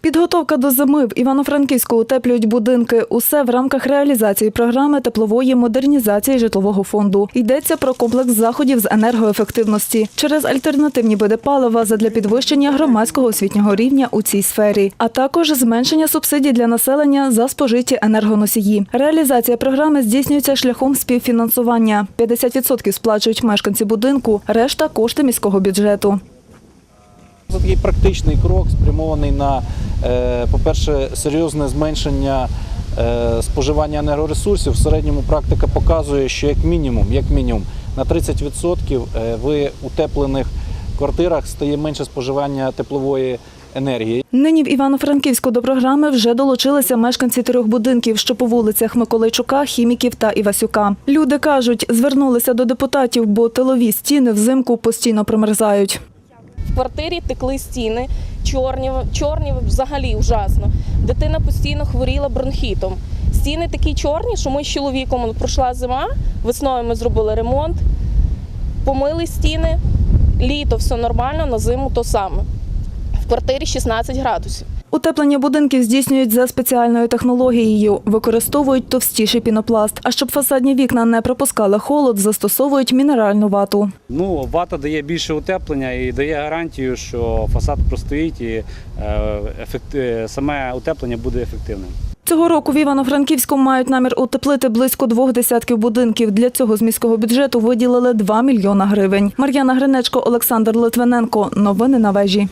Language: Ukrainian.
Підготовка до зими в Івано-Франківську утеплюють будинки. Усе в рамках реалізації програми теплової модернізації житлового фонду. Йдеться про комплекс заходів з енергоефективності через альтернативні види палива задля підвищення громадського освітнього рівня у цій сфері, а також зменшення субсидій для населення за спожиті енергоносії. Реалізація програми здійснюється шляхом співфінансування. 50% сплачують мешканці будинку, решта кошти міського бюджету. Такий практичний крок, спрямований на, е, по-перше, серйозне зменшення е, споживання енергоресурсів. В середньому практика показує, що як мінімум, як мінімум на 30% е, в утеплених квартирах стає менше споживання теплової енергії. Нині в Івано-Франківську до програми вже долучилися мешканці трьох будинків, що по вулицях Миколайчука, Хіміків та Івасюка. Люди кажуть, звернулися до депутатів, бо тилові стіни взимку постійно промерзають. В квартирі текли стіни, чорні, чорні взагалі ужасно. Дитина постійно хворіла бронхітом. Стіни такі чорні, що ми з чоловіком пройшла зима, весною ми зробили ремонт, помили стіни, літо все нормально, на зиму то саме. В квартирі 16 градусів. Утеплення будинків здійснюють за спеціальною технологією, використовують товстіший пінопласт. А щоб фасадні вікна не пропускали холод, застосовують мінеральну вату. Ну, вата дає більше утеплення і дає гарантію, що фасад простоїть і е, ефект, е, саме утеплення буде ефективним. Цього року в Івано-Франківську мають намір утеплити близько двох десятків будинків. Для цього з міського бюджету виділили 2 мільйона гривень. Мар'яна Гринечко, Олександр Литвиненко. Новини на вежі.